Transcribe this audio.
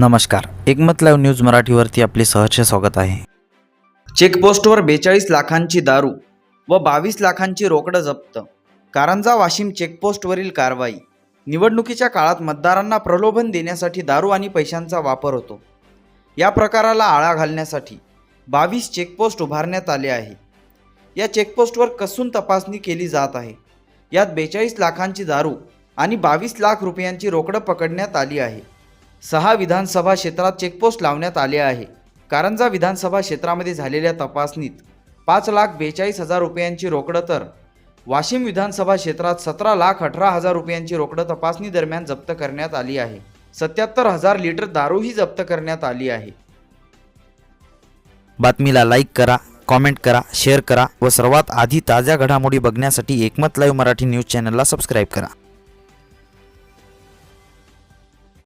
नमस्कार. एकमत live news मराठीवरती आपले सहर्ष स्वागत आहे. चेकपोस्टवर बेचाळीस लाखांची दारू व बावीस लाखांची रोकडं जप्त. कारंजा वाशिम चेकपोस्टवरील कारवाई. निवडणुकीच्या काळात मतदारांना प्रलोभन देण्यासाठी दारू आणि पैशांचा वापर होतो. या प्रकाराला आळा घालण्यासाठी बावीस चेकपोस्ट उभारण्यात आले आहे. या चेकपोस्टवर कसून तपासणी केली जात आहे. यात बेचाळीस लाखांची दारू आणि बावीस लाख रुपयांची रोकडं पकडण्यात आली आहे. सहा विधानसभा क्षेत्रात चेकपोस्ट लावण्यात आले आहे. कारंजा विधानसभा क्षेत्रामध्ये झालेल्या तपासणीत पाच लाख बेचाळीस हजार रुपयांची रोकडं तर वाशिम विधानसभा क्षेत्रात सतरा लाख अठरा हजार रुपयांची रोकडं तपासणी दरम्यान जप्त करण्यात आली आहे. सत्याहत्तर हजार लिटर दारूही जप्त करण्यात आली आहे. बातमीला लाईक करा कॉमेंट करा शेअर करा व सर्वात आधी ताज्या घडामोडी बघण्यासाठी एकमत लाईव्ह मराठी न्यूज चॅनलला सबस्क्राईब करा.